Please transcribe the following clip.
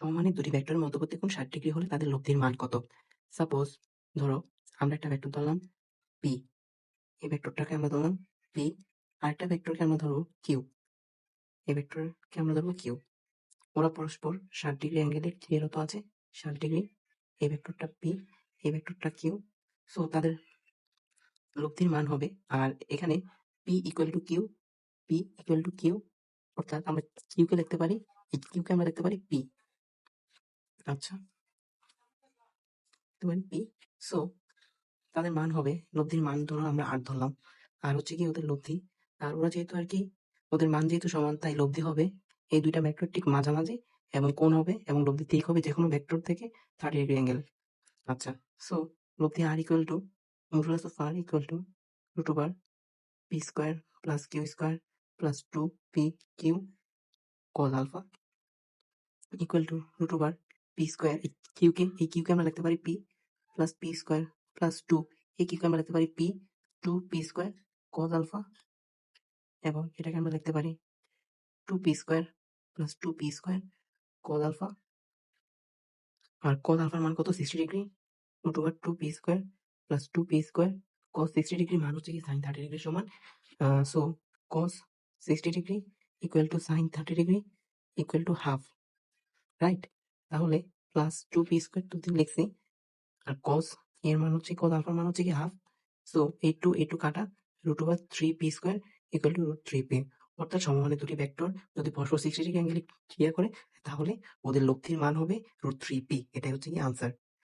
সমমানের দুটি ভেক্টরের মধ্যবর্তী কোণ ৬০ ডিগ্রি হলে তাদের লব্ধির মান কত? সাপোজ ধরো, আমরা একটা ভেক্টর ধরলাম p এই ভেক্টরটাকে আমরা ধরলাম p আরেকটা ভেক্টরকে আমরা ধরবো q এই ভেক্টরকে আমরা ধরবো q ওরা পরস্পর ৬০ ডিগ্রি অ্যাঙ্গেলে ক্লিয়ারত আছে ৬০ ডিগ্রি এই ভেক্টরটা p, এই ভেক্টরটা q সো তাদের লব্ধির মান হবে, আর এখানে p equal to q, p equal to q, অর্থাৎ আমরা q কে লিখতে পারি, এই q কে আমরা লিখতে পারি p আচ্ছা। লিখতে সো তাদের মান হবে, লব্ধির মান ধরো আমরা আট ধরলাম। আর হচ্ছে কি ওদের লব্ধি? আর ওরা যেহেতু আর কি, ওদের মান যেহেতু সমান, তাই লব্ধি হবে। এই দুইটা ভেক্টর ঠিক মাঝামাঝি এবং কোণ হবে এবং লব্ধি ঠিক হবে যে কোনো ভেক্টর থেকে থার্টি ডিগ্রি অ্যাঙ্গেল আচ্ছা সো লব্ধি R equal to modulus of R equal to root over P square plus Q square plus two P Q cos alpha equal to root over P square এই কিউকে এই কিউকে আমরা লিখতে পারি P plus P square plus two এই কিউকে আমরা লিখতে পারি P two P square cos alpha এবং এটাকে আমরা লিখতে পারি two P square plus two P square cos alpha আর কজ আলফার মান কত sixty degree root over two P square plus two P square cos sixty degree মান হচ্ছে কি সাইন থার্টি ডিগ্রি সমান so cos sixty degree equal to sine thirty degree equal to half right তাহলে plus two P square two দিন লিখছি আর কস এর মান হচ্ছে কস আলফার মান হচ্ছে কি হাফ সো এই টু এ টু কাটা root over three P square equal to root three P অর্থাৎ সমমানের দুটি ভেক্টর যদি পরস্পর সিক্সটি ডিগ্রি অ্যাঙ্গেলে ক্রিয়া করে, তাহলে ওদের লব্ধির মান হবে রুট থ্রি পি এটাই হচ্ছে কি আনসার